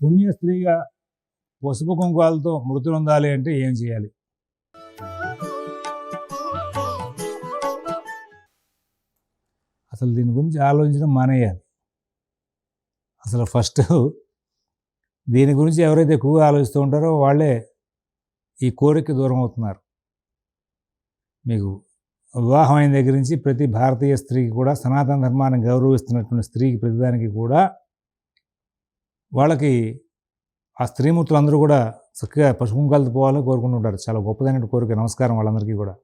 పుణ్య స్త్రీగా పసుపు కుంకాలతో మృతులుందాలి అంటే ఏం చేయాలి? అసలు దీని గురించి ఆలోచించడం మానేయాలి. అసలు ఫస్ట్ దీని గురించి ఎవరైతే ఎక్కువగా ఆలోచిస్తూ ఉంటారో వాళ్ళే ఈ కోరిక దూరం అవుతున్నారు. మీకు వివాహం అయిన దగ్గర నుంచి ప్రతి భారతీయ స్త్రీకి కూడా సనాతన ధర్మాన్ని గౌరవిస్తున్నటువంటి స్త్రీకి ప్రతిదానికి కూడా వాళ్ళకి ఆ స్త్రీమూర్తులు అందరూ కూడా చక్కగా పశుకుంకాలతో పోవాలని కోరుకుంటుంటారు చాలా గొప్పదైన కోరిక. నమస్కారం వాళ్ళందరికీ కూడా.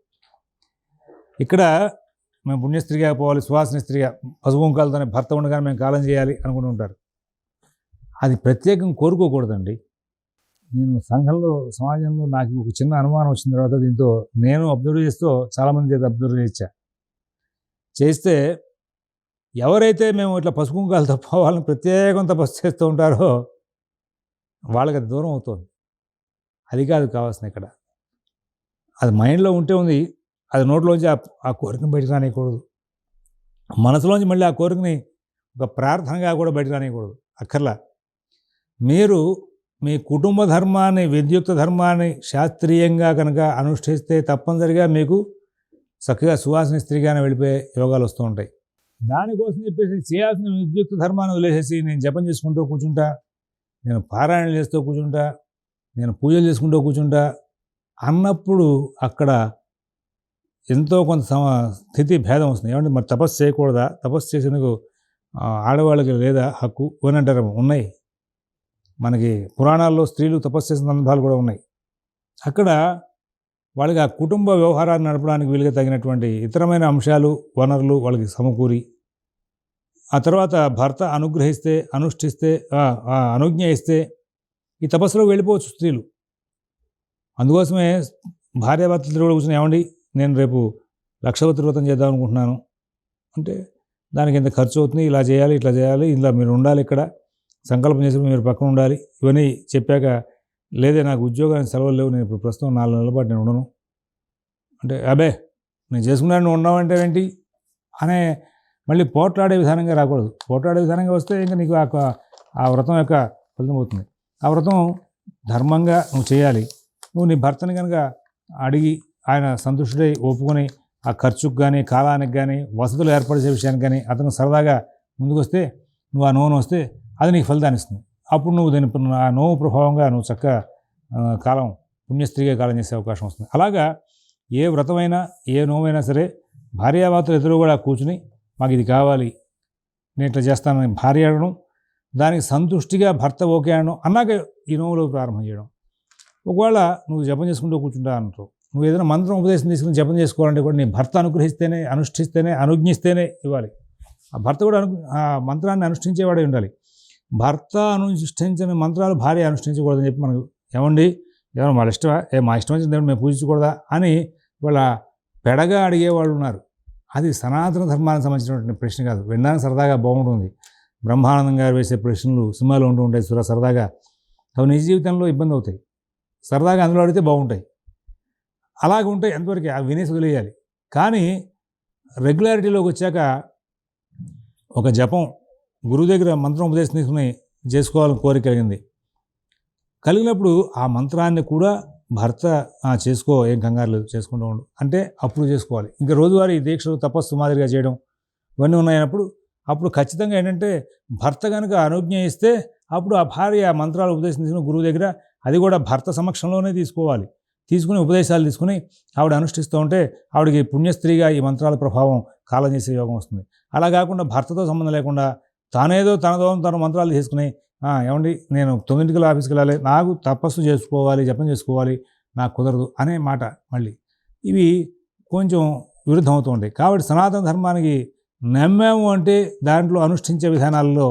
ఇక్కడ మేము పుణ్యస్త్రీగా పోవాలి సువాసన స్త్రీగా పశుకుంకాలతోనే భర్త ఉండగానే మేము కాలం చేయాలి అనుకుంటుంటారు అది ప్రత్యేకంగా కోరుకోకూడదండి. నేను సంఘంలో సమాజంలో నాకు ఒక చిన్న అనుమానం వచ్చిన తర్వాత దీంతో నేను అబ్జర్వ్ చేస్తూ చాలామంది చేత అబ్జర్వ్ చేయించా చేస్తే ఎవరైతే మేము ఇట్లా పసుపు కుంకాలతో పోవాలని ప్రత్యేకం తపస్సు చేస్తూ ఉంటారో వాళ్ళకి అది దూరం అవుతుంది. అది కాదు కావాల్సిన ఇక్కడ. అది మైండ్లో ఉంటే ఉంది. అది నోట్లోంచి ఆ ఆ కోరికను బయటకు రానియకూడదు. మనసులోంచి మళ్ళీ ఆ కోరికని ఒక ప్రార్థనగా కూడా బయటకు రానియకూడదు. అక్కర్లా. మీరు మీ కుటుంబ ధర్మాన్ని విద్యుక్త ధర్మాన్ని శాస్త్రీయంగా కనుక అనుష్ఠిస్తే తప్పనిసరిగా మీకు చక్కగా సువాసన స్త్రీగానే వెళ్ళిపోయే యోగాలు వస్తూ ఉంటాయి. దానికోసం చెప్పేసి చేయాల్సిన విద్యుక్త ధర్మాన్ని వదిలేసేసి నేను జపం చేసుకుంటూ కూర్చుంటా నేను పారాయణ చేస్తూ కూర్చుంటా నేను పూజలు చేసుకుంటూ కూర్చుంటా అన్నప్పుడు అక్కడ ఎంతో కొంత సమ స్థితి భేదం వస్తుంది. ఏమంటే మరి తపస్సు చేయకూడదా? తపస్సు చేసేందుకు ఆడవాళ్ళకి లేదా హక్కు అని ఉన్నాయి. మనకి పురాణాల్లో స్త్రీలు తపస్సు చేసిన సందర్భాలు కూడా ఉన్నాయి. అక్కడ వాళ్ళకి ఆ కుటుంబ వ్యవహారాన్ని నడపడానికి వీలుగా తగినటువంటి ఇతరమైన అంశాలు వనరులు వాళ్ళకి సమకూరి ఆ తర్వాత భర్త అనుగ్రహిస్తే అనుష్ఠిస్తే అనుజ్ఞ ఇస్తే ఈ తపస్సులో వెళ్ళిపోవచ్చు స్త్రీలు. అందుకోసమే భార్యాభర్తలు కూడా కూర్చొని ఏమండి నేను రేపు లక్షవతి వ్రతం చేద్దాం అనుకుంటున్నాను. అంటే దానికి ఎంత ఖర్చు అవుతుంది ఇలా చేయాలి ఇట్లా చేయాలి ఇలా మీరు ఉండాలి ఇక్కడ సంకల్పం చేసి మీరు పక్కన ఉండాలి. ఇవన్నీ చెప్పాక లేదే నాకు ఉద్యోగానికి సెలవులు లేవు నేను ఇప్పుడు ప్రస్తుతం నాలుగు నెలల పాటు నేను ఉండను. అంటే అబే నేను చేసుకున్నాను నువ్వు ఉన్నావంటే ఏంటి? అనే మళ్ళీ పోట్లాడే విధానంగా రాకూడదు. పోట్లాడే విధానంగా వస్తే ఇంకా నీకు ఆ ఆ వ్రతం యొక్క ఫలితం అవుతుంది ఆ వ్రతం ధర్మంగా నువ్వు చేయాలి. నువ్వు నీ భర్తని కనుక అడిగి ఆయన సంతుష్టుడై ఒప్పుకొని ఆ ఖర్చుకు కానీ కాలానికి కానీ వసతులు ఏర్పరిచే విషయానికి కానీ అతను సరదాగా ముందుకు వస్తే నువ్వు ఆ నోను వస్తే అది నీకు ఫలితాన్ని ఇస్తుంది. అప్పుడు నువ్వు దాని ఆ నోవు ప్రభావంగా నువ్వు చక్కగా కాలం పుణ్యస్త్రీగా కాలం చేసే అవకాశం వస్తుంది. అలాగా ఏ వ్రతమైనా ఏ నోమైనా సరే భార్యాభర్తలు ఎదురు కూడా కూర్చుని మాకు ఇది కావాలి నేను ఇట్లా చేస్తానని భార్య అడడం దానికి సంతుష్టిగా భర్త ఓకే అనడం అన్నాక ఈ నోవులో ప్రారంభం చేయడం. ఒకవేళ నువ్వు జపం చేసుకుంటూ కూర్చుంటా అంటారు నువ్వు ఏదైనా మంత్రం ఉపదేశం తీసుకుని జపం చేసుకోవాలంటే కూడా నీ భర్త అనుగ్రహిస్తేనే అనుష్ఠిస్తేనే అనుజ్ఞిస్తేనే ఇవ్వాలి. ఆ భర్త కూడా అను ఆ మంత్రాన్ని అనుష్ఠించేవాడే ఉండాలి. భర్త అనుష్ఠించిన మంత్రాలు భార్య అనుష్ఠించకూడదని చెప్పి మనకు ఏమండి? ఎవరు వాళ్ళ ఇష్టమా? ఏ మా ఇష్టం వచ్చిన దేవుడు మేము పూజించకూడదా? అని వాళ్ళ పెడగా అడిగేవాళ్ళు ఉన్నారు. అది సనాతన ధర్మానికి సంబంధించినటువంటి ప్రశ్న కాదు. వినడానికి సరదాగా బాగుంటుంది. బ్రహ్మానందం గారు వేసే ప్రశ్నలు సినిమాలో ఉంటూ ఉంటాయి సురా సరదాగా. అవి నిజ జీవితంలో ఇబ్బంది అవుతాయి. సరదాగా అందులో అడిగితే బాగుంటాయి. అలాగే ఉంటే ఎంతవరకు అవి వినేసి వదిలేయాలి. కానీ రెగ్యులారిటీలోకి వచ్చాక ఒక జపం గురువు దగ్గర మంత్రం ఉపదేశం తీసుకుని చేసుకోవాలని కోరిక కలిగింది. కలిగినప్పుడు ఆ మంత్రాన్ని కూడా భర్త చేసుకో ఏం కంగారు లేదు చేసుకుంటూ ఉండు. అంటే అప్పుడు చేసుకోవాలి. ఇంకా రోజువారీ దీక్షలు తపస్సు మాదిరిగా చేయడం ఇవన్నీ ఉన్నాయన్నప్పుడు అప్పుడు ఖచ్చితంగా ఏంటంటే భర్త కనుక అనుజ్ఞ ఇస్తే అప్పుడు ఆ భార్య ఆ మంత్రాలు ఉపదేశం తీసుకుని గురువు దగ్గర అది కూడా భర్త సమక్షంలోనే తీసుకోవాలి. తీసుకుని ఉపదేశాలు తీసుకుని ఆవిడ అనుష్ఠిస్తూ ఉంటే ఆవిడకి పుణ్యస్త్రీగా ఈ మంత్రాల ప్రభావం కాలం చేసే యోగం వస్తుంది. అలా కాకుండా భర్తతో సంబంధం లేకుండా తానేదో తనదో తన మంత్రాలు తీసుకుని ఏమండి నేను తొమ్మిదింటికి ఆఫీస్కి వెళ్ళాలి. నాకు తపస్సు చేసుకోవాలి జపం చేసుకోవాలి నాకు కుదరదు అనే మాట మళ్ళీ. ఇవి కొంచెం విరుద్ధం అవుతూ ఉంటాయి. కాబట్టి సనాతన ధర్మానికి నమ్మాము అంటే దాంట్లో అనుష్ఠించే విధానాల్లో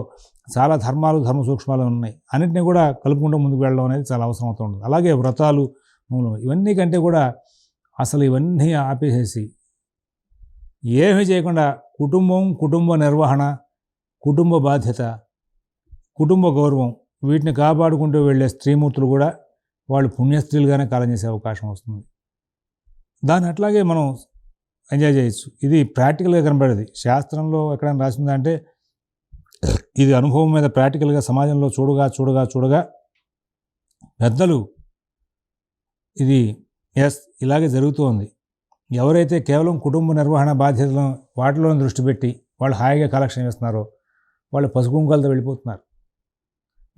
చాలా ధర్మాలు ధర్మ సూక్ష్మాలు ఉన్నాయి. అన్నింటినీ కూడా కలుపుకుంటూ ముందుకు వెళ్ళడం అనేది చాలా అవసరం అవుతూ ఉంటుంది. అలాగే వ్రతాలు ఇవన్నీ కంటే కూడా అసలు ఇవన్నీ ఆపేసేసి ఏమీ చేయకుండా కుటుంబం కుటుంబ నిర్వహణ కుటుంబ బాధ్యత కుటుంబ గౌరవం వీటిని కాపాడుకుంటూ వెళ్ళే స్త్రీమూర్తులు కూడా వాళ్ళు పుణ్యస్త్రీలుగానే కాలం చేసే అవకాశం వస్తుంది. దాన్ని అట్లాగే మనం ఎంజాయ్ చేయొచ్చు. ఇది ప్రాక్టికల్గా కనబడేది. శాస్త్రంలో ఎక్కడైనా రాసిందంటే ఇది అనుభవం మీద ప్రాక్టికల్గా సమాజంలో చూడగా చూడగా చూడగా పెద్దలు ఇది ఎస్ ఇలాగే జరుగుతోంది ఎవరైతే కేవలం కుటుంబ నిర్వహణ బాధ్యతలను వాటిలో దృష్టి పెట్టి వాళ్ళు హాయిగా కాలక్షేమిస్తున్నారో చేస్తున్నారో వాళ్ళు పసుకుంకాలతో వెళ్ళిపోతున్నారు.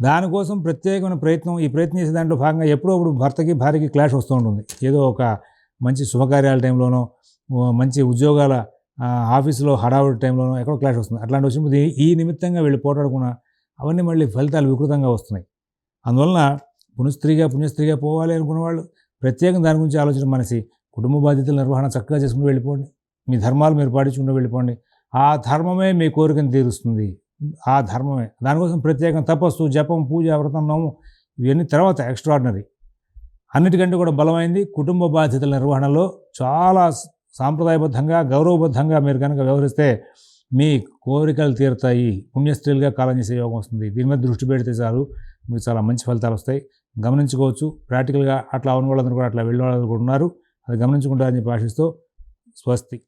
దానికోసం ప్రత్యేకమైన ప్రయత్నం ఈ ప్రయత్నం చేసే దాంట్లో భాగంగా ఎప్పుడో అప్పుడు భర్తకి భార్యకి క్లాష్ వస్తూ ఉంటుంది. ఏదో ఒక మంచి శుభకార్యాల టైంలోనో మంచి ఉద్యోగాల ఆఫీసులో హడావుడి టైంలోనో ఎక్కడో క్లాష్ వస్తుంది. అట్లాంటి వచ్చినప్పుడు ఈ- నిమిత్తంగా వెళ్ళి పోటాడుకున్న అవన్నీ మళ్ళీ ఫలితాలు వికృతంగా వస్తున్నాయి. అందువలన పునఃస్త్రీగా పుణ్యస్త్రీగా పోవాలి అనుకున్న వాళ్ళు ప్రత్యేకం దాని గురించి ఆలోచన మనసి కుటుంబ బాధ్యతల నిర్వహణ చక్కగా చేసుకుని వెళ్ళిపోండి. మీ ధర్మాలు మీరు పాటించుకుంటూ వెళ్ళిపోండి. ఆ ధర్మమే మీ కోరికను తీరుస్తుంది. ఆ ధర్మమే. దానికోసం ప్రత్యేకంగా తపస్సు జపం పూజ వ్రతం నోము ఇవన్నీ తర్వాత ఎక్స్ట్రాడినరీ అన్నిటికంటే కూడా బలమైంది కుటుంబ బాధ్యతల నిర్వహణలో చాలా సాంప్రదాయబద్ధంగా గౌరవబద్ధంగా మీరు కనుక వ్యవహరిస్తే మీ కోరికలు తీరుతాయి. పుణ్యస్త్రీలుగా కాలం చేసే యోగం వస్తుంది. దీని మీద దృష్టి పెడితే చాలు. మీకు చాలా మంచి ఫలితాలు వస్తాయి. గమనించుకోవచ్చు. ప్రాక్టికల్గా అట్లా ఉన్న వాళ్ళందరూ కూడా అట్లా వెళ్ళిన వాళ్ళందరూ కూడా ఉన్నారు. అది గమనించుకుంటారని చెప్పి ఆశిస్తూ స్వస్తి.